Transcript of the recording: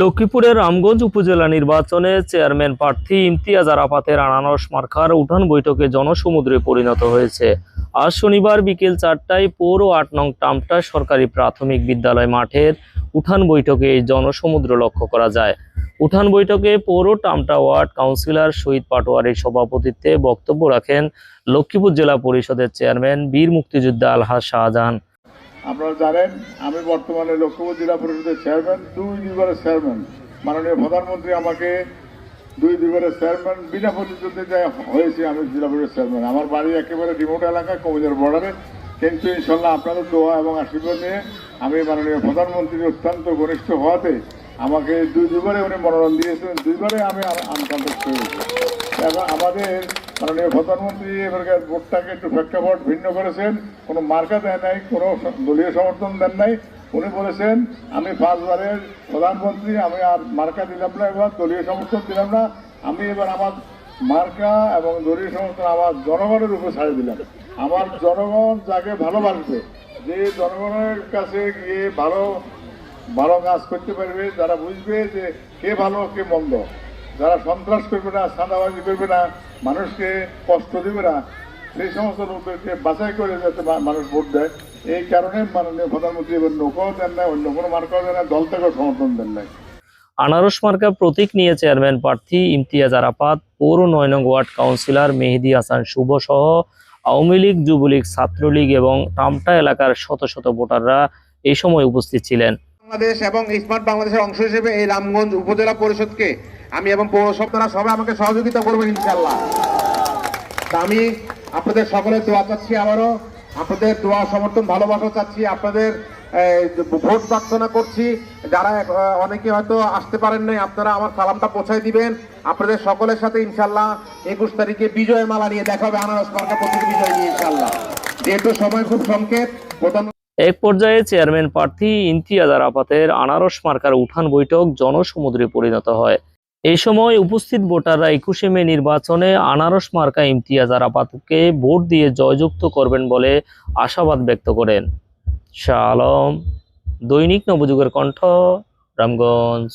লক্ষ্মীপুরের রামগঞ্জ উপজেলা নির্বাচনে চেয়ারম্যান প্রার্থী ইমতিয়াজ আরাফাতের আনারস মার্কার উঠান বৈঠকে জনসমুদ্রে পরিণত হয়েছে। আজ শনিবার বিকেল চারটায় পৌর আট নং টামটা সরকারি প্রাথমিক বিদ্যালয় মাঠের উঠান বৈঠকে এই জনসমুদ্র লক্ষ্য করা যায়। উঠান বৈঠকে পৌর টামটা ওয়ার্ড কাউন্সিলর শহীদ পাটোয়ারির সভাপতিত্বে বক্তব্য রাখেন লক্ষ্মীপুর জেলা পরিষদের চেয়ারম্যান বীর মুক্তিযোদ্ধা আলহাজ শাহজাহান। আপনারা জানেন, আমি বর্তমানে লক্ষ্মীপুর জেলা পরিষদের চেয়ারম্যান দুই দুইবারের চেয়ারম্যান মাননীয় প্রধানমন্ত্রী আমাকে দুই দুইবারের চেয়ারম্যান বিনা প্রতিদ্বন্দ্বিতায় হয়েছে, আমি জেলা পরিষদের চেয়ারম্যান আমার বাড়ি একেবারে রিমোট এলাকা, কবিদের বর্ডারে কিন্তু ইনশাল্লাহ আপনাদের দোয়া এবং আশীর্বাদ নিয়ে আমি মাননীয় প্রধানমন্ত্রীর অত্যন্ত ঘনিষ্ঠ হওয়াতে আমাকে দুই দুইবারে উনি মনোনয়ন দিয়েছেন। দুইবারে আমি আনকন্টেস্ট হয়েছি এবং আমাদের মাননীয় প্রধানমন্ত্রী এবারকার ভোটটাকে একটু প্রেক্ষাপট ভিন্ন করেছেন। কোনো মার্কা দেয় নাই, কোনো দলীয় সমর্থন দেন নাই। উনি বলেছেন, আমি পাঁচবারের প্রধানমন্ত্রী, আমি আর মার্কা দিলাম না এবার, দলীয় সমর্থন দিলাম না। আমি এবার আমার মার্কা এবং দলীয় সমর্থন আমার জনগণের উপর ছাড়ে দিলাম। আমার জনগণ যাকে ভালোবাসবে, যে জনগণের কাছে গিয়ে ভালো ভালো কাজ করতে পারবে, যারা বুঝবে যে কে ভালো, কে মন্দ। যারা সন্ত্রাস করবে না সাদাবাজি করবে না মানুষকে কষ্ট দেবে না। সেই সমস্ত লোকদেরকে বাছাই করে যাতে মানুষ ভোট দেয়। এই কারণে মাননীয় প্রধানমন্ত্রী এবার নৌকাও দেন না অন্য কোনো মার্কাও দেন না দল থেকেও সমর্থন দেন নাই। আনারস মার্কা প্রতীক নিয়ে চেয়ারম্যান প্রার্থী ইমতিয়াজ আরাফাত পৌর নয় নং ওয়ার্ড কাউন্সিলর মেহেদি হাসান শুভ সহ আওয়ামী লীগ যুবলীগ ছাত্রলীগ এবং টামটা এলাকার শত শত ভোটাররা এই সময় উপস্থিত ছিলেন। বাংলাদেশ এবং স্মার্ট বাংলাদেশের অংশ হিসেবে এই রামগঞ্জ উপজেলা পরিষদকে আমি এবং পৌরসভারা সবাই আমাকে সহযোগিতা করবেন ইনশাল্লাহ আমি আপনাদের সকলের দোয়া চাচ্ছি আবারও। আপনাদের দোয়া সমর্থন, ভালোবাসা চাচ্ছি। আপনাদের ভোট প্রার্থনা করছি। যারা অনেকে হয়তো আসতে পারেন নাই, আপনারা আমার সালামটা পৌঁছায় দিবেন। আপনাদের সকলের সাথে ইনশাল্লাহ একুশ তারিখে বিজয় মালা নিয়ে দেখা হবে, আনারস মার্কা প্রতীক বিজয় নিয়ে ইনশাল্লাহ যেহেতু সময় খুব সংক্ষেপ প্রধান এক পর্যায়ে চেয়ারম্যান প্রার্থী ইমতিয়াজ আরাফাতের আনারস মার্কার উঠান বৈঠক জনসমুদ্রে পরিণত হয়। এই সময় উপস্থিত ভোটাররা একুশে মে নির্বাচনে আনারস মার্কা ইমতিয়াজ আরাফাতকে ভোট দিয়ে জয়যুক্ত করবেন বলে আশাবাদ ব্যক্ত করেন। শাহ আলম দৈনিক নবযুগের কণ্ঠ, রামগঞ্জ।